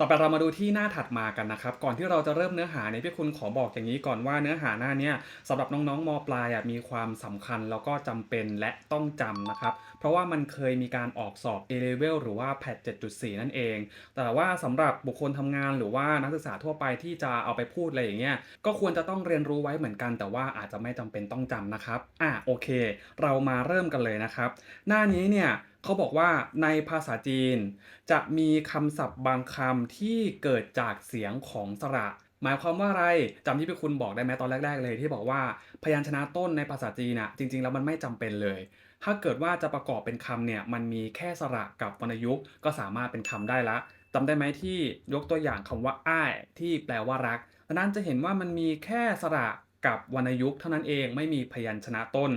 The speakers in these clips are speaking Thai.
ต่อไปเรามาดูที่หน้าถัดมากันนะครับ ก่อนที่เราจะเริ่มเนื้อหาเนี่ยพี่คุณขอบอกอย่างนี้ก่อนว่าเนื้อหาหน้านี้สำหรับน้องๆมปลายมีความสำคัญแล้วก็จำเป็นและต้องจำนะครับ เพราะว่ามันเคยมีการออกสอบ A level หรือว่าแพท7.4 นั่นเอง แต่ว่าสำหรับบุคคลทำงานหรือว่านักศึกษาทั่วไปที่จะเอาไปพูดอะไรอย่างเงี้ยก็ควรจะต้องเรียนรู้ไว้เหมือนกัน แต่ว่าอาจจะไม่จำเป็นต้องจำนะครับอะโอเค เรามาเริ่มกันเลยนะครับ หน้านี้เนี่ย เขาบอกว่าในภาษาจีน จะมีคำศัพท์บางคำที่เกิดจากเสียงของสระ หมายความว่าอะไรจำที่พี่คุณบอกได้ไหมตอนแรก ๆ เลยที่บอกว่าพยัญชนะต้นในภาษาจีนน่ะจริง ๆ แล้วมันไม่จำเป็นเลย ถ้าเกิดว่าจะประกอบเป็นคำเนี่ยมันมีแค่สระกับวรรณยุกต์ก็สามารถเป็นคำได้ละจำได้ไหมที่ยกตัวอย่างคำว่าอ้ายที่แปลว่ารักดังนั้นจะเห็นว่ามันมีแค่สระกับวรรณยุกต์เท่านั้นเองไม่มีพยัญชนะต้น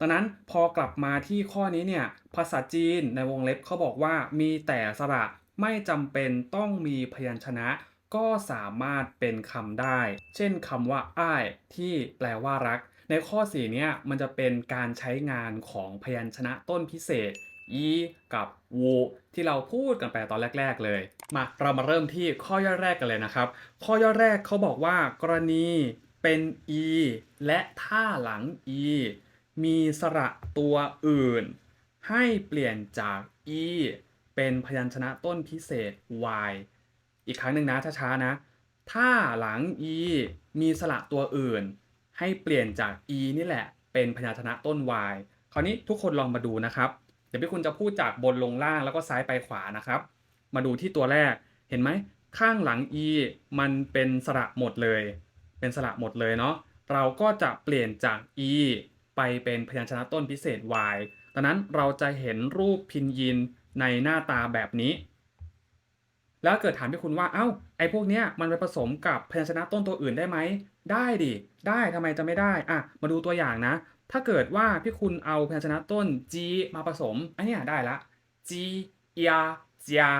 ดังนั้นพอกลับมาที่ข้อนี้เนี่ยภาษาจีนในวงเล็บเขาบอกว่ามีแต่สระไม่จำเป็นต้องมีพยัญชนะก็สามารถเป็นคำได้ เช่นคำว่าอ้ายที่แปลว่ารัก ในข้อ4เนี่ยมันจะเป็นการใช้งานของพยัญชนะต้นพิเศษอีกับวูที่เราพูดกันไปตอนแรก ๆ เลย มาเรามาเริ่มที่ข้อย่อยแรกกันเลยนะครับ ข้อย่อยแรกเขาบอกว่ากรณีเป็น e และท่าหลัง e มีสระตัวอื่น ให้เปลี่ยนจาก e เป็นพยัญชนะต้นพิเศษ y อีกครั้งหนึ่งนะช้าๆนะ ถ้าหลัง e มีสระตัวอื่น ให้เปลี่ยนจาก e นี่แหละ เป็นพยัญชนะต้น y คราวนี้ทุกคนลองมาดูนะครับ เดี๋ยวพี่คุณจะพูดจากบนลงล่างแล้วก็ซ้ายไปขวานะครับ มาดูที่ตัวแรก เห็นไหม ข้างหลัง e มันเป็นสระหมดเลย เป็นสระหมดเลยเนาะ เราก็จะเปลี่ยนจาก e ไปเป็นพยัญชนะต้นพิเศษ y ดังนั้นเราจะเห็นรูปพินยินในหน้าตาแบบนี้ แล้วเกิดถามพี่คุณว่า เอ้า ไอ้พวกเนี้ยมันไปผสมกับพยัญชนะต้นตัวอื่นได้ไหม ได้ดิ ได้ทำไมจะไม่ได้ อะ มาดูตัวอย่างนะ ถ้าเกิดว่าพี่คุณเอาพยัญชนะต้น g มาผสม อันเนี้ยได้ละ g ยาจา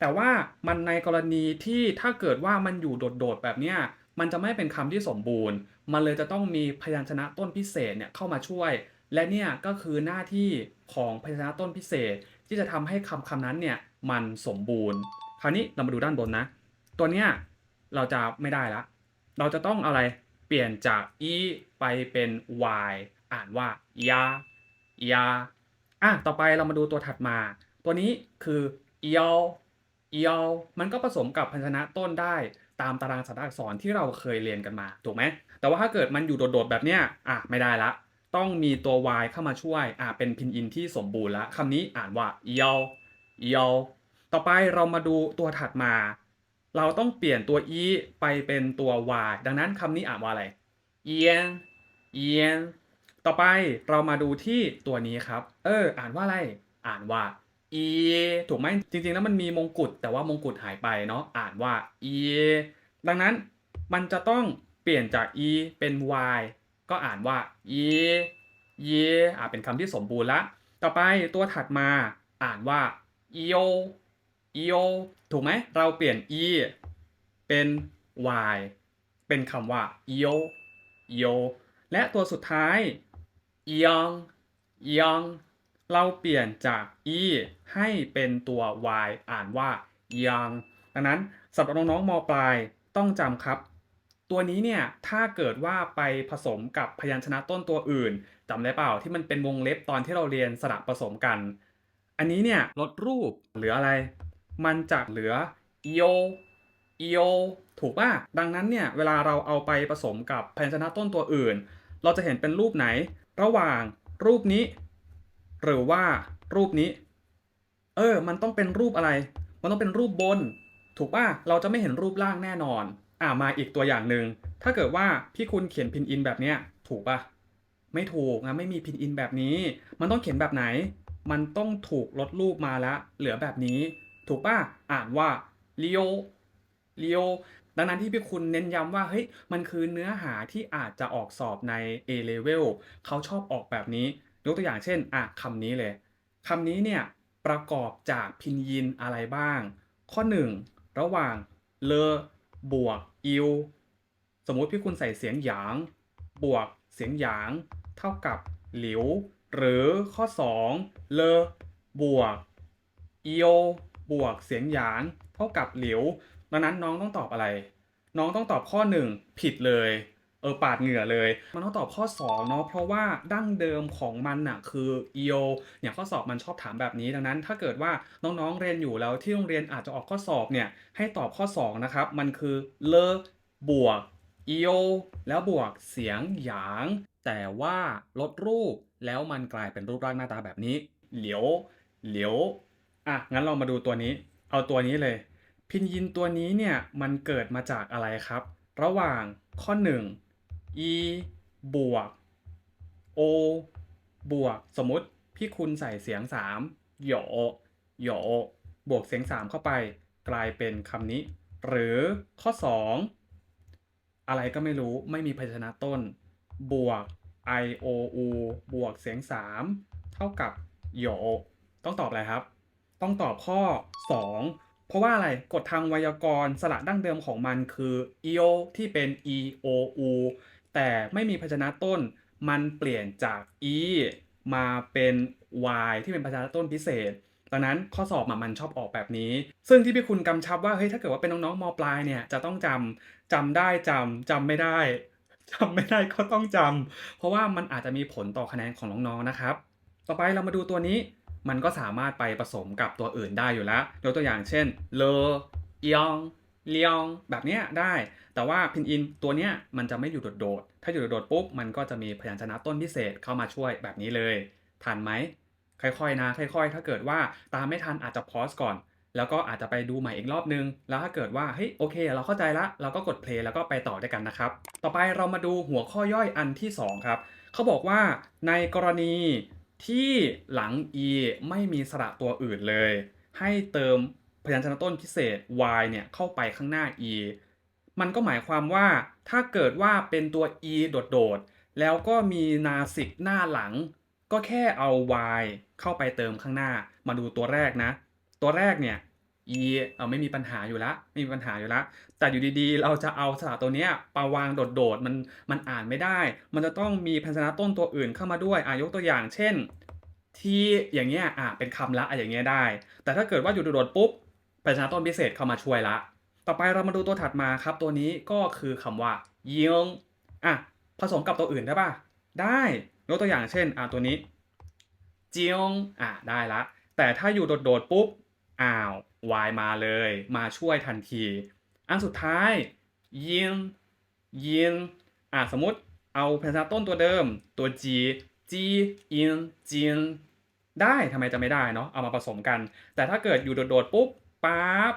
แต่ว่ามันในกรณีที่ถ้าเกิดว่ามันอยู่โดดๆแบบเนี้ย มันจะไม่เป็นคำที่สมบูรณ์ มันเลยจะต้องมีพยัญชนะต้นพิเศษเนี่ยเข้ามาช่วย และเนี่ยก็คือหน้าที่ของพยัญชนะต้นพิเศษ ที่จะทำให้คำคำนั้นเนี่ยมันสมบูรณ์ คราวนี้เรามาดูด้านบนนะ ตัวเนี้ยเราจะไม่ได้ละ เราจะต้องอะไรเปลี่ยนจาก e ไปเป็น y อ่านว่ายายาอะต่อไปเรามาดูตัวถัดมา ตัวนี้คือเอียวเอียวมันก็ผสมกับพยัญชนะต้นได้ ตามตารางสันอักษรที่เราเคยเรียนกันมาถูกไหมแต่ว่าถ้าเกิดมันอยู่โดดๆแบบเนี้ยอะไม่ได้ละ ต้องมีตัว y เข้ามาช่วยอะเป็นพินอินที่สมบูรณ์ละคำนี้อ่านว่าเอียวเอียวต่อไปเรามาดูตัวถัดมา เราต้องเปลี่ยนตัว e ไปเป็นตัว y ดังนั้นคำนี้อ่านว่าอะไรเอียนเอียนต่อไปเรามาดูที่ตัวนี้ครับ เออ อ่านว่าอะไร อ่านว่า อถูกไหมจริงๆแล้วมันมีมงกุฎแต่ว่ามงกุฎหายไปเนาะอ่านว่าเอดังนั้นมันจะต้องเปลี่ยนจาก e เป็น y ก็อ่านว่าเยเยอ่าเป็นคำที่สมบูรณ์ละ ต่อไปตัวถัดมาอ่านว่าเอียวเอียวถูกไหมเราเปลี่ยน e เป็น y เป็นคำว่าเอียวเอียวและตัวสุดท้ายเอียงเอียง เราเปลี่ยนจาก e ให้เป็นตัว y อ่านว่าเอียงดังนั้นสำหรับน้องๆมปลายต้องจำครับ ตัวนี้เนี่ยถ้าเกิดว่าไปผสมกับพยัญชนะต้นตัวอื่นจำได้เปล่าที่มันเป็นวงเล็บตอนที่เราเรียนสระผสมกัน อันนี้เนี่ยลดรูปเหลืออะไร มันจะเหลือเอียวเอียถูกป่ะดังนั้นเนี่ยเวลาเราเอาไปผสมกับพยัญชนะต้นตัวอื่น เราจะเห็นเป็นรูปไหน ระหว่างรูปนี้ หรือว่ารูปนี้ เออ มันต้องเป็นรูปอะไร มันต้องเป็นรูปบน ถูกป่ะเราจะไม่เห็นรูปล่างแน่นอน อ่ามาอีกตัวอย่างหนึ่งถ้าเกิดว่าพี่คุณเขียนพินอินแบบเนี้ยถูกป่ะไม่ถูกนะไม่มีพินอินแบบนี้ มันต้องเขียนแบบไหน มันต้องถูกลดรูปมาแล้วเหลือแบบนี้ ถูกป่ะอ่านว่าเลียวเลียวดังนั้นที่พี่คุณเน้นย้ำว่าเฮ้ยมันคือเนื้อหาที่อาจจะออกสอบใน A level เขาชอบออกแบบนี้ ยกตัวอย่างเช่นอะคำนี้เลยคำนี้เนี่ยประกอบจากพินยินอะไรบ้าง ข้อ 1 ระหว่างเลอบวกอิวสมมุติพี่คุณใส่เสียงหยาง บวกเสียงหยาง เท่ากับหลิว หรือข้อ 2 เลอบวกอิโอบวกเสียงหยาง เท่ากับหลิวดังนั้นน้องต้องตอบอะไร น้องต้องตอบข้อ 1 ผิดเลย เออปาดเหงื่อเลย มันต้องตอบข้อ2เนาะเพราะว่าดั้งเดิมของมันน่ะคือ eo เนี่ยข้อสอบมันชอบถามแบบนี้ดังนั้น ถ้าเกิดว่าน้องๆเรียนอยู่แล้วที่โรงเรียนอาจจะออกข้อสอบเนี่ยให้ตอบข้อ2นะครับมันคือเลบวก eo แล้วบวกเสียงหยาง แต่ว่าลดรูปแล้วมันกลายเป็นรูปร่างหน้าตาแบบนี้ เหลียวเหลียวอะงั้นเรามาดูตัวนี้ เอาตัวนี้เลย พินยินตัวนี้เนี่ยมันเกิดมาจากอะไรครับ ระหว่างข้อ 1 e บวก o บวก สมมติพี่คุณใส่เสียง3หยอหยอบวกเสียง 3 เข้าไป กลายเป็นคำนี้ หรือข้อ 2 อะไรก็ไม่รู้ไม่มีพยัญชนะต้น บวก i o u บวกเสียง 3 เท่ากับหยอต้องตอบอะไรครับ ต้องตอบข้อ 2 เพราะว่าอะไรกฎทางไวยากรณ์สระดั้งเดิมของมันคือ eo ที่เป็น e o u แต่ไม่มีพยัญชนะต้น มันเปลี่ยนจาก e มาเป็น y ที่เป็นพยัญชนะต้นพิเศษ ดังนั้นข้อสอบมันชอบออกแบบนี้ ซึ่งที่พี่คุณกำชับว่าเฮ้ยถ้าเกิดว่าเป็นน้องๆมปลายเนี่ยจะต้องจำจำได้จำจำไม่ได้จำไม่ได้ก็ต้องจำเพราะว่ามันอาจจะมีผลต่อคะแนนของน้องๆนะครับ ต่อไปเรามาดูตัวนี้มันก็สามารถไปผสมกับตัวอื่นได้อยู่แล้วยกตัวอย่างเช่นเลเอียงเลียงแบบนี้ได้ แต่ว่าพินอินตัวเนี้ยมันจะไม่อยู่โดดๆ ถ้าอยู่โดดๆปุ๊บมันก็จะมีพยัญชนะต้นพิเศษเข้ามาช่วยแบบนี้เลยทันไหมค่อยๆนะค่อย ๆ ถ้าเกิดว่าตามไม่ทันอาจจะพอสก่อน แล้วก็อาจจะไปดูใหม่อีกรอบนึง แล้วถ้าเกิดว่าเฮ้ยโอเค เราเข้าใจละเราก็กดเพลย์แล้วก็ไปต่อด้วยกันนะครับ ต่อไปเรามาดูหัวข้อย่อยอันที่ 2 ครับเขาบอกว่าในกรณีที่หลัง e ไม่มีสระตัวอื่นเลย ให้เติมพยัญชนะต้นพิเศษ y เนี่ยเข้าไปข้างหน้า e มันก็หมายความว่าถ้าเกิดว่าเป็นตัว e โดดๆ แล้วก็มีนาสิกหน้าหลัง ก็แค่เอา y เข้าไปเติมข้างหน้า มาดูตัวแรกนะ ตัวแรกเนี่ย e เอาไม่มีปัญหาอยู่ละไม่มีปัญหาอยู่ละ แต่อยู่ดีๆ เราจะเอาสระตัวเนี้ยปาวางโดดๆ มันมันอ่านไม่ได้ มันจะต้องมีพยัญชนะต้นตัวอื่นเข้ามาด้วยอายกตัวอย่าง เช่น ที่อย่างเงี้ยอะเป็นคำละอะอย่างเงี้ยได้ แต่ถ้าเกิดว่าอยู่โดดๆปุ๊บพยัญชนะต้นพิเศษเข้ามาช่วยละ ต่อไปเรามาดูตัวถัดมาครับ ตัวนี้ก็คือคำว่าเยิงอะผสมกับตัวอื่นได้ป่ะ ได้ยกตัวอย่างเช่นอะตัวนี้เจียงอะได้ละ แต่ถ้าอยู่โดดๆปุ๊บอ้าว y มาเลย มาช่วยทันที อันสุดท้ายยินยินอะสมมติเอาพยัญชนะต้นตัวเดิม ตัว g จีอินจินได้ทำไมจะไม่ได้เนาะเอามาผสมกัน แต่ถ้าเกิดอยู่โดดๆปุ๊บปั๊บ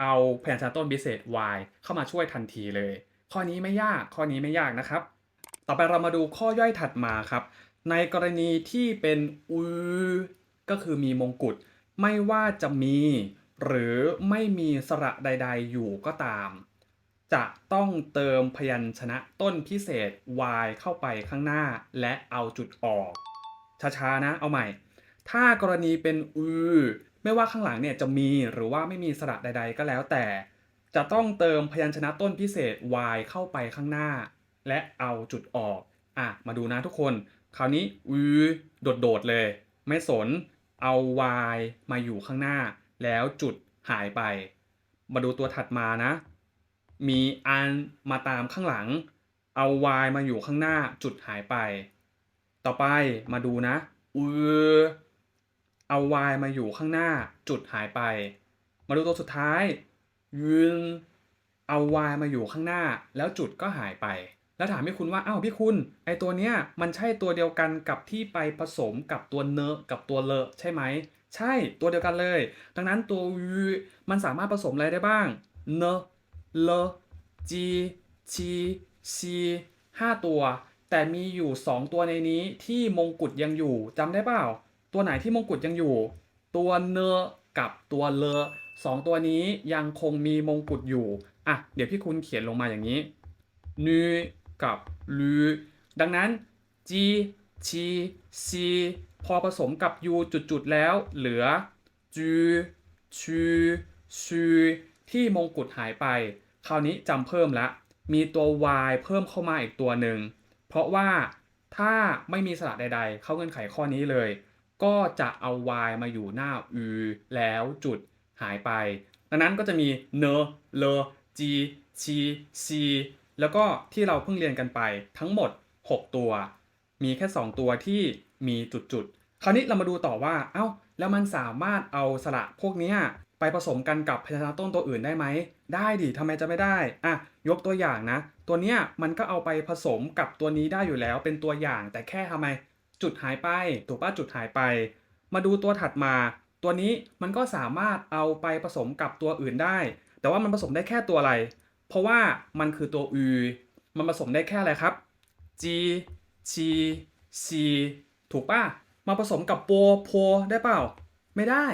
เอาพยัญชนะต้นพิเศษ y เข้ามาช่วยทันทีเลย ข้อนี้ไม่ยากข้อนี้ไม่ยากนะครับ ต่อไปเรามาดูข้อย่อยถัดมาครับ ในกรณีที่เป็นอือก็คือมีมงกุฎไม่ว่าจะมี หรือไม่มีสระใด ๆ อยู่ก็ตาม จะต้องเติมพยัญชนะต้นพิเศษ y เข้าไปข้างหน้า และเอาจุดออกช้าๆนะเอาใหม่ ถ้ากรณีเป็นอื ไม่ว่าข้างหลังเนี่ยจะมีหรือว่าไม่มีสระใด ๆ ก็แล้วแต่ จะต้องเติมพยัญชนะต้นพิเศษ y เข้าไปข้างหน้า และเอาจุดออกอะมาดูนะทุกคน คราวนี้อือโดดๆเลย ไม่สนเอา y มาอยู่ข้างหน้า แล้วจุดหายไป มาดูตัวถัดมานะ มีอันมาตามข้างหลัง เอา y มาอยู่ข้างหน้าจุดหายไป ต่อไปมาดูนะอือ เอา y มาอยู่ข้างหน้าจุดหายไป มาดูตัวสุดท้ายยืนเอา y มาอยู่ข้างหน้า แล้วจุดก็หายไป แล้วถามพี่คุณว่าอ้าวพี่คุณไอตัวเนี้ยมันใช่ตัวเดียวกันกับที่ไปผสมกับตัวเนอกับตัวเลอะใช่ไหมใช่ตัวเดียวกันเลย ดังนั้นตัวยูมันสามารถผสมอะไรได้บ้างเนอเลจีชีชีห้าตัว แต่มีอยู่ 2 ตัวในนี้ที่มงกุฎยังอยู่จำได้เปล่า ตัวไหนที่มงกุฎยังอยู่ ตัวเนอกับตัวเลอสองตัวนี้ยังคงมีมงกุฎอยู่อะเดี๋ยวพี่คุณเขียนลงมาอย่างนี้นูกับลือดังนั้นจีชีซีพอผสมกับยูจุดๆแล้วเหลือจูชูชูที่มงกุฎหายไป คราวนี้จำเพิ่มละ มีตัว y เพิ่มเข้ามาอีกตัวหนึ่ง เพราะว่าถ้าไม่มีสระใดๆ เข้าเงื่อนไขข้อนี้เลย ก็จะเอา y มาอยู่หน้า u แล้วจุดหายไป ดังนั้นก็จะมีเนเลจีชีซีแล้วก็ที่เราเพิ่งเรียนกันไปทั้งหมด 6 ตัว มีแค่ 2 ตัวที่มีจุดๆ คราวนี้เรามาดูต่อว่า เอ้า แล้วมันสามารถเอาสระพวกนี้ไปผสมกันกับพยัญชนะต้นตัวอื่นได้ไหม ได้ดิทำไมจะไม่ได้ อะ ยกตัวอย่างนะ ตัวเนี้ยมันก็เอาไปผสมกับตัวนี้ได้อยู่แล้วเป็นตัวอย่าง แต่แค่ทำไม จุดหายไปถูกป่ะจุดหายไป มาดูตัวถัดมา ตัวนี้มันก็สามารถเอาไปผสมกับตัวอื่นได้ แต่ว่ามันผสมได้แค่ตัวอะไร เพราะว่ามันคือตัว u มันผสมได้แค่อะไรครับ g c c ถูกป่ะมาผสมกับโปโพได้เปล่า ไม่ได้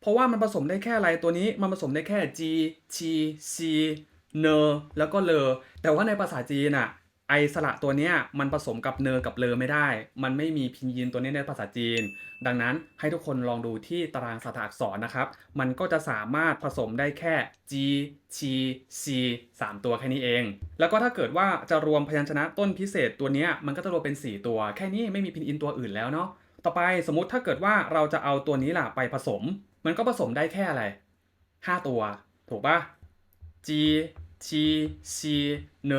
เพราะว่ามันผสมได้แค่อะไรตัวนี้ มันผสมได้แค่ g c c เนแล้วก็เลอแต่ว่าในภาษาจีนอะ ไอสระตัวเนี้ยมันผสมกับเนอกับเลอไม่ได้ มันไม่มีพินยินตัวนี้ในภาษาจีน ดังนั้นให้ทุกคนลองดูที่ตารางสถาอักษรนะครับ มันก็จะสามารถผสมได้แค่ G C C 3ตัวแค่นี้เอง แล้วก็ถ้าเกิดว่าจะรวมพยัญชนะต้นพิเศษตัวเนี้ยมันก็จะรวมเป็น 4 ตัว แค่นี้ไม่มีพินอินตัวอื่นแล้วเนาะ ต่อไปสมมติถ้าเกิดว่าเราจะเอาตัวนี้ล่ะไปผสม มันก็ผสมได้แค่อะไร 5 ตัว ถูกปะ G T C เน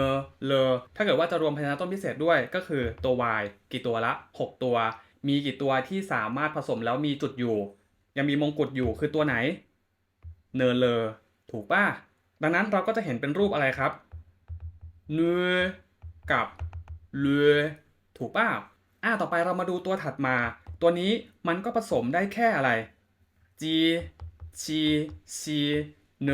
เล ถ้าเกิดว่าจะรวมพยัญชนะต้นพิเศษด้วยก็คือตัว Y กี่ตัวละ 6 ตัว มีกี่ตัวที่สามารถผสมแล้วมีจุดอยู่ ยังมีมงกุฎอยู่คือตัวไหน เนเลอถูกป่ะ ดังนั้นเราก็จะเห็นเป็นรูปอะไรครับเนกับเลถูกป่ะอะต่อไปเรามาดูตัวถัดมา ตัวนี้มันก็ผสมได้แค่อะไร G C C เน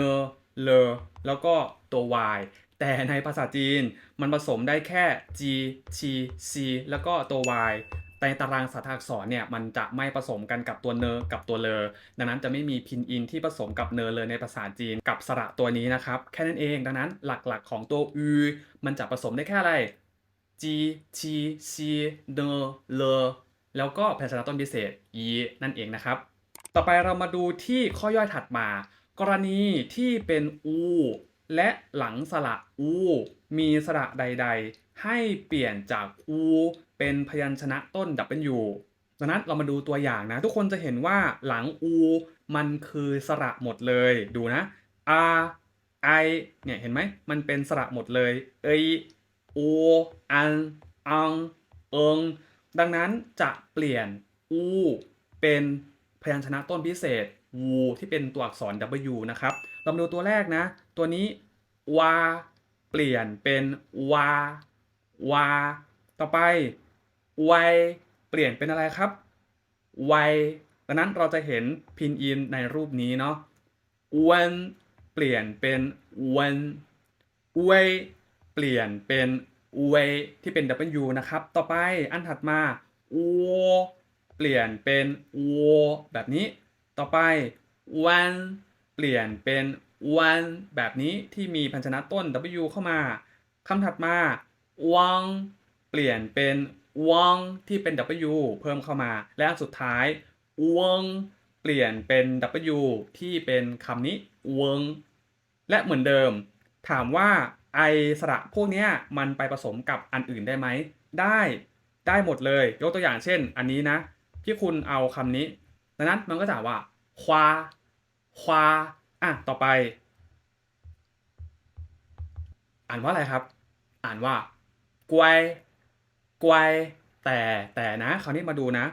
เลอแล้วก็ตัว Y แต่ในภาษาจีนมันผสมได้แค่ G T C แล้วก็ตัว Y ในตารางสถาอักษรเนี่ยมันจะไม่ผสมกันกับตัวเนอกับตัวเลอดังนั้นจะไม่มีพินอินที่ผสมกับเนอเลยในภาษาจีนกับสระตัวนี้นะครับ แค่นั้นเองดังนั้นหลักๆของตัว u มันจะผสมได้แค่อะไร G T C เนอเลอแล้วก็พยัญชนะต้นพิเศษ e นั่นเองนะครับ ต่อไปเรามาดูที่ข้อย่อยถัดมา กรณีที่เป็น u และหลังสระ u มีสระใด ๆ ให้เปลี่ยนจาก u เป็นพยัญชนะต้น w ดังนั้นเรามาดูตัวอย่างนะ ทุกคนจะเห็นว่าหลัง u มันคือสระหมดเลยดูนะ r i เนี่ยเห็นไหมมันเป็นสระหมดเลยเอย o อันอังเอิงดังนั้นจะเปลี่ยน u เป็นพยัญชนะต้นพิเศษ w ที่เป็นตัวอักษร w นะครับ เรามาดูตัวแรกนะ ตัวนี้วาเปลี่ยนเป็นวาวาต่อไปไวเปลี่ยนเป็นอะไรครับไวดังนั้นเราจะเห็นพินอินในรูปนี้เนาะวันเปลี่ยนเป็นวันเวเปลี่ยนเป็นเวที่เป็น W นะครับ ต่อไปอันถัดมาวเปลี่ยนเป็นวแบบนี้ ต่อไป วันเปลี่ยนเป็นวันแบบนี้ที่มีพันชนะต้น W เข้ามาคำถัดมาวังเปลี่ยนเป็นวังที่เป็น W เพิ่มเข้ามา และอันสุดท้ายเวงเปลี่ยนเป็น W ที่เป็นคำนี้เวงและเหมือนเดิม ถามว่าไอสระพวกนี้มันไปผสมกับอันอื่นได้ไหม ได้ ได้หมดเลย ยกตัวอย่างเช่น อันนี้นะพี่คุณเอาคำนี้ ดังนั้นมันก็จะว่าควาควาอะต่อไป อ่านว่าอะไรครับ อ่านว่ากวยกวยแต่แต่นะคราวนี้มาดูนะ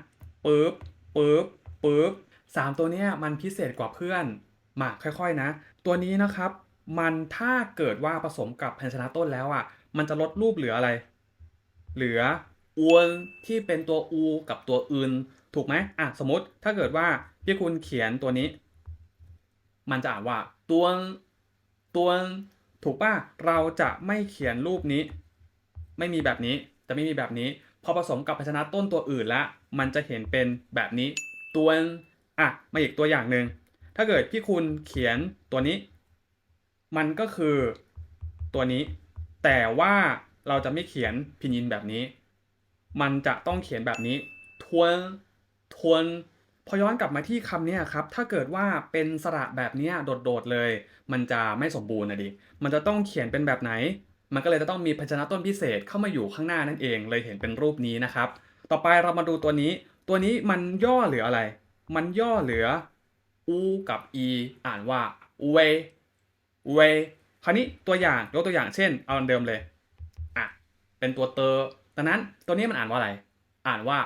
ปึ๊บปึ๊บปึ๊บสามตัวเนี้ยมันพิเศษกว่าเพื่อนมาค่อยๆนะ ตัวนี้นะครับ มันถ้าเกิดว่าผสมกับพยัญชนะต้นแล้วอะ มันจะลดรูปเหลืออะไร เหลืออวนที่เป็นตัวอูกับตัวอื่น ถูกไหมอะสมมติถ้าเกิดว่าพี่คุณเขียนตัวนี้ มันจะอ่านว่าตัวตัวถูกป่ะเราจะไม่เขียนรูปนี้ ไม่มีแบบนี้จะไม่มีแบบนี้ พอผสมกับพยัญชนะต้นตัวอื่นแล้วมันจะเห็นเป็นแบบนี้ ตัวอะมาอีกตัวอย่างหนึ่งถ้าเกิดพี่คุณเขียนตัวนี้ มันก็คือตัวนี้ แต่ว่าเราจะไม่เขียนพินยินแบบนี้ มันจะต้องเขียนแบบนี้ทวน ทวนพอย้อนกลับมาที่คำนี้ครับ ถ้าเกิดว่าเป็นสระแบบนี้โดดๆเลย มันจะไม่สมบูรณ์นะดิ มันจะต้องเขียนเป็นแบบไหน มันก็เลยจะต้องมีพยัญชนะต้นพิเศษเข้ามาอยู่ข้างหน้านั่นเอง เลยเห็นเป็นรูปนี้นะครับ ต่อไปเรามาดูตัวนี้ ตัวนี้มันย่อเหลืออะไร มันย่อเหลืออูกับอีอ่านว่าเวเวคราวนี้ตัวอย่างยกตัวอย่างเช่น เอาเดิมเลย อะ เป็นตัวเตอร์ดังนั้นตัวนี้มันอ่านว่าอะไร อ่านว่า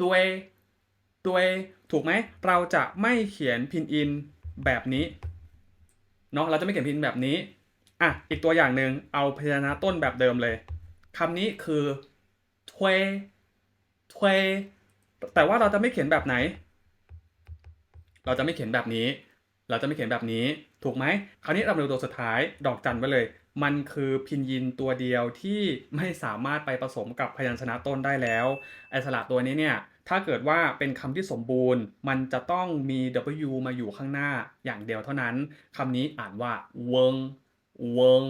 ตัว ตัวถูกไหมเราจะไม่เขียนพินอินแบบนี้เนาะเราจะไม่เขียนพินแบบนี้อะอีกตัวอย่างหนึ่งเอาพยัญชนะต้นแบบเดิมเลยคำนี้คือทเวทเวแต่ว่าเราจะไม่เขียนแบบไหน เราจะไม่เขียนแบบนี้ เราจะไม่เขียนแบบนี้ถูกไหมคราวนี้เรามาดูตัวสุดท้ายดอกจันไว้เลย มันคือพินยินตัวเดียวที่ไม่สามารถไปผสมกับพยัญชนะต้นได้แล้วไอสระตัวนี้เนี่ย ถ้าเกิดว่าเป็นคำที่สมบูรณ์ มันจะต้องมี W มาอยู่ข้างหน้าอย่างเดียวเท่านั้นคำนี้อ่านว่าเวิงเวิง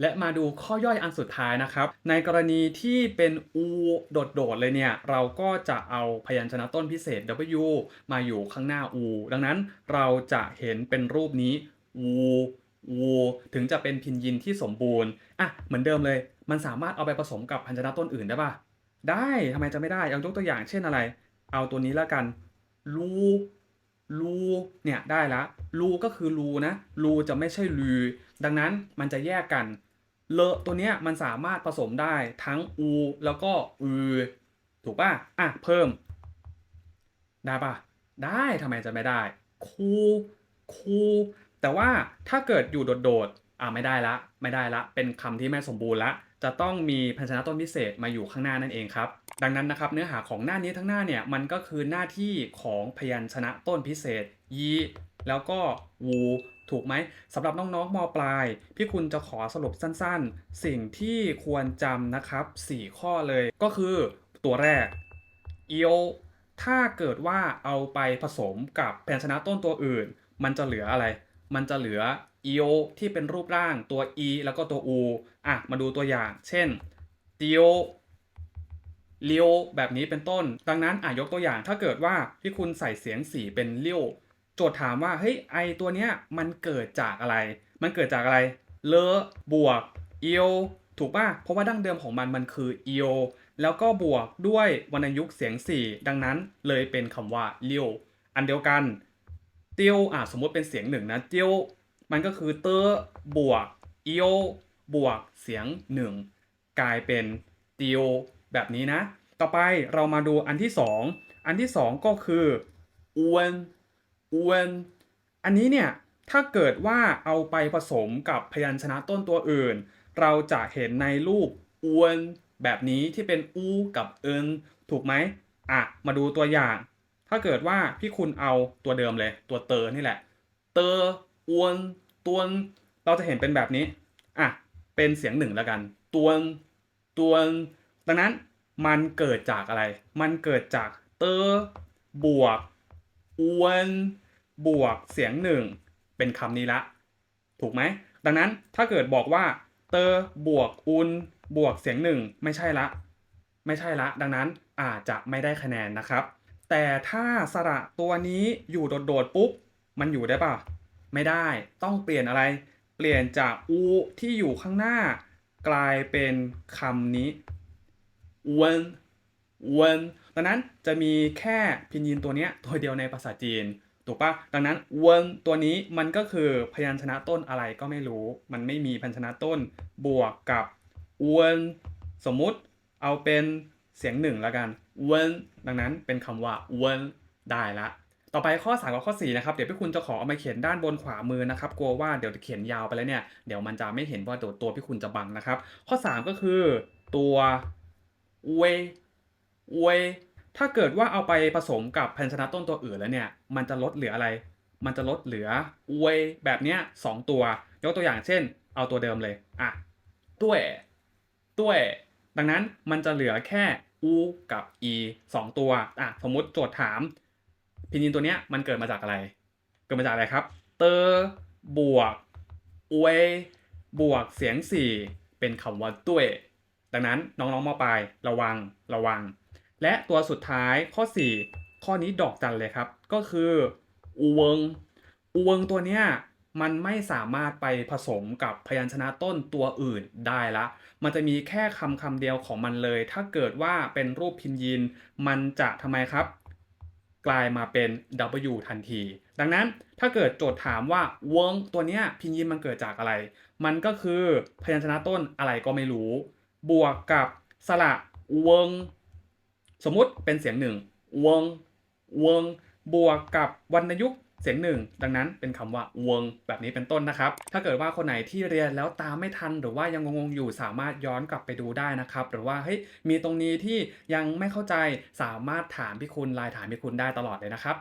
และมาดูข้อย่อยอันสุดท้ายนะครับ ในกรณีที่เป็นอูโดดๆเลยเนี่ย เราก็จะเอาพยัญชนะต้นพิเศษ W มาอยู่ข้างหน้าอูดังนั้นเราจะเห็นเป็นรูปนี้อูอูถึงจะเป็นพินยินที่สมบูรณ์อะเหมือนเดิมเลย มันสามารถเอาไปผสมกับพยัญชนะต้นอื่นได้ปะ ได้ทำไมจะไม่ได้ เอายกตัวอย่างเช่นอะไร เอาตัวนี้แล้วกันลูลูเนี่ยได้ละลูก็คือลูนะลูจะไม่ใช่ลือดังนั้นมันจะแยกกัน เลอะตัวเนี้ยมันสามารถผสมได้ทั้งอูแล้วก็อือถูกป่ะอะเพิ่ม ได้ป่ะได้ทำไมจะไม่ได้ คูคูแต่ว่าถ้าเกิดอยู่โดดๆอะไม่ได้ละ ไม่ได้ละ เป็นคำที่ไม่สมบูรณ์ละ จะต้องมีพยัญชนะต้นพิเศษมาอยู่ข้างหน้านั่นเองครับ ดังนั้นนะครับเนื้อหาของหน้านี้ทั้งหน้าเนี่ยมันก็คือหน้าที่ของพยัญชนะต้นพิเศษ ยี แล้วก็วูถูกไหมสำหรับน้องๆมปลาย พี่คุณจะขอสรุปสั้นๆ สิ่งที่ควรจำนะครับ 4 ข้อเลยก็คือตัวแรกเอียวถ้าเกิดว่าเอาไปผสมกับพยัญชนะต้นตัวอื่น มันจะเหลืออะไร มันจะเหลือเอียวที่เป็นรูปร่างตัว e แล้วก็ตัว u อะ มาดูตัวอย่าง เช่นเตียวเลียวแบบนี้เป็นต้น ดังนั้นอะยกตัวอย่างถ้าเกิดว่าพี่คุณใส่เสียงสีเป็นเลี้ยวโจทย์ถามว่าเฮ้ยไอตัวเนี้ยมันเกิดจากอะไร มันเกิดจากอะไร เลอบวกเอียวถูกป่ะ เพราะว่าดั้งเดิมของมันมันคือเอียวแล้วก็บวกด้วยวรรณยุกต์เสียง4ดังนั้นเลยเป็นคำว่าเลี้ยวอันเดียวกันเตียวอะสมมติเป็นเสียงหนึ่งนะเตียว มันก็คือเตอบวกเอียวบวกเสียง 1 กลายเป็นเตียวแบบนี้นะ ต่อไปเรามาดูอันที่ 2 อันที่ 2 ก็คืออวนอวนอันนี้เนี่ย ถ้าเกิดว่าเอาไปผสมกับพยัญชนะต้นตัวอื่น เราจะเห็นในรูปอวนแบบนี้ที่เป็นอูกับเอินถูกไหมอะ มาดูตัวอย่าง ถ้าเกิดว่าพี่คุณเอาตัวเดิมเลยตัวเตอร์นี่แหละ เตอ อวนตวนเราจะเห็นเป็นแบบนี้อะเป็นเสียงหนึ่งแล้วกันตวนตวนดังนั้นมันเกิดจากอะไร มันเกิดจากเตอบวกอวนบวกเสียงหนึ่งเป็นคำนี้ละ ถูกไหม ดังนั้นถ้าเกิดบอกว่า เตอบวกอุนบวกเสียงหนึ่งไม่ใช่ละ ไม่ใช่ละ ดังนั้นอาจจะไม่ได้คะแนนนะครับ แต่ถ้าสระตัวนี้อยู่โดดๆปุ๊บ มันอยู่ได้ป่ะ ไม่ได้ ต้องเปลี่ยนอะไร เปลี่ยนจากอูที่อยู่ข้างหน้า กลายเป็นคำนี้เวนเวนดังนั้นจะมีแค่พินยินตัวนี้ตัวเดียวในภาษาจีนถูกปะดังนั้นเวนตัวนี้มันก็คือพยัญชนะต้นอะไรก็ไม่รู้ มันไม่มีพยัญชนะต้นบวกกับอวนสมมุติเอาเป็นเสียงหนึ่งแล้วกันเวนดังนั้นเป็นคำว่าเวนได้ละ ต่อไปข้อ3กับข้อ4นะครับเดี๋ยวพี่คุณจะขอเอามาเขียนด้านบนขวามือนะครับกลัวว่าเดี๋ยวเขียนยาวไปแล้วเนี่ยเดี๋ยวมันจะไม่เห็นว่าตัวตัวพี่คุณจะบังนะครับ ข้อ 3 ก็คือ ตัวเวเวถ้าเกิดว่าเอาไปผสมกับพยัญชนะต้นตัวอื่นแล้วเนี่ยมันจะลดเหลืออะไร มันจะลดเหลือเวแบบเนี้ยสองตัวยกตัวอย่างเช่น เอาตัวเดิมเลยอะต้วต้วดังนั้นมันจะเหลือแค่อูกับ e สองตัวอะสมมติโจทย์ถาม พินินตัวเนี้ยมันเกิดมาจากอะไร เกิดมาจากอะไรครับ เตอบวกอวยบวกเสียง4เป็นคำว่าต้ยดังนั้นน้องๆมปลายระวังระวัง และตัวสุดท้ายข้อ 4 ข้อนี้ดอกจันเลยครับ ก็คืออูเวงอูเวงตัวเนี้ยมันไม่สามารถไปผสมกับพยัญชนะต้นตัวอื่นได้ละ มันจะมีแค่คำคำเดียวของมันเลย ถ้าเกิดว่าเป็นรูปพินยินมันจะทำไมครับ กลายมาเป็น W ทันที ดังนั้นถ้าเกิดโจทย์ถามว่าเวิงตัวเนี้ยพินยินมันเกิดจากอะไร มันก็คือพยัญชนะต้นอะไรก็ไม่รู้ บวกกับสระเวิงสมมุติเป็นเสียงหนึ่งเวิงเวิงบวกกับวรรณยุกต์ เสียงหนึ่งดังนั้นเป็นคำว่าเวงแบบนี้เป็นต้นนะครับ ถ้าเกิดว่าคนไหนที่เรียนแล้วตามไม่ทัน หรือว่ายังงงๆอยู่สามารถย้อนกลับไปดูได้นะครับ หรือว่าเฮ้ยมีตรงนี้ที่ยังไม่เข้าใจสามารถถามพี่คุณไลน์ถามพี่คุณได้ตลอดเลยนะครับ